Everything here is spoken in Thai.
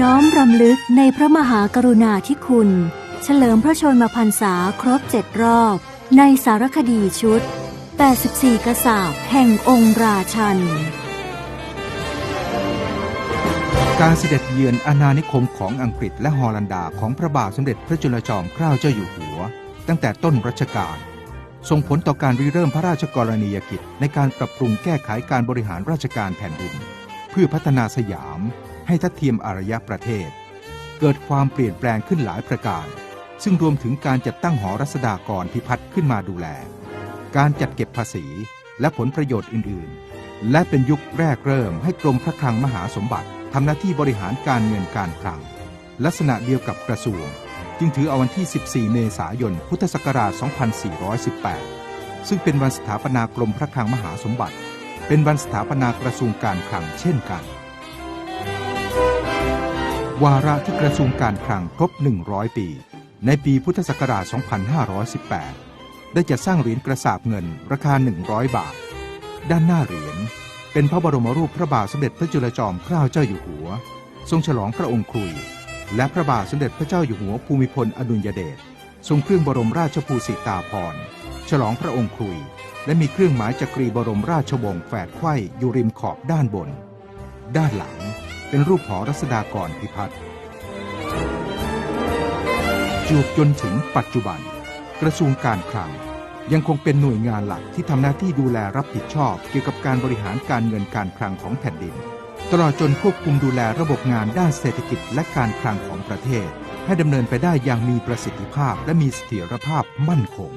น้อมรำลึกในพระมหากรุณาธิคุณ เฉลิมพระชนมพรรษาครบเจ็ดรอบ ในสารคดีชุด 84 กษาบแห่งองค์ราชัน การเสด็จเยือนอาณานิคมของอังกฤษและฮอลันดาของพระบาทสมเด็จพระจุลจอมเกล้าเจ้าอยู่หัว ตั้งแต่ต้นรัชกาลส่งผลต่อการริเริ่มพระราชกรณียกิจ ในการปรับปรุงแก้ไขการบริหารราชการแผ่นดิน เพื่อพัฒนาสยาม ให้ทัดเทียมอารยประเทศ เกิดความเปลี่ยนแปลงขึ้นหลายประการ ซึ่งรวมถึงการจัดตั้งหอรัศดากรพิพัฒน์ขึ้นมาดูแล การจัดเก็บภาษีและผลประโยชน์อื่น ๆ และเป็นยุคแรกเริ่มให้กรมพระคลังมหาสมบัติทำหน้าที่บริหารการเงินการคลัง ลักษณะเดียวกับกระทรวง จึงถือเอาวันที่ 14 เมษายน พุทธศักราช 2418 ซึ่งเป็นวันสถาปนากรมพระคลังมหาสมบัติ เป็นวันสถาปนากระทรวงการคลังเช่นกัน วาระที่กระทรวงการคลังครบ 100 ปี ในปีพุทธศักราช 2518 ได้จะสร้างเหรียญกระสาบเงินราคา 100 บาท ด้านหน้าเหรียญเป็นพระบรมรูปพระบาทสมเด็จพระจุลจอมเกล้าเจ้าอยู่หัว ทรงฉลองพระองค์ครุย และพระบาทสมเด็จพระเจ้าอยู่หัวภูมิพลอดุลยเดช ทรงเครื่องบรมราชภูสิตาภรณ์ฉลองพระองค์ครุย และมีเครื่องหมายจักรีบรมราชวงศ์แฝดไขว้อยู่ริมขอบด้านบน ด้านหลัง เป็นรูปหอรัศดากรพิพัฒน์จูบจนถึงปัจจุบัน กระทรวงการคลัง ยังคงเป็นหน่วยงานหลักที่ทำหน้าที่ดูแลรับผิดชอบ เกี่ยวกับการบริหารการเงินการคลังของแผ่นดิน ตลอดจนควบคุมดูแลระบบงานด้านเศรษฐกิจและการคลังของประเทศ ให้ดำเนินไปได้อย่างมีประสิทธิภาพและมีเสถียรภาพมั่นคง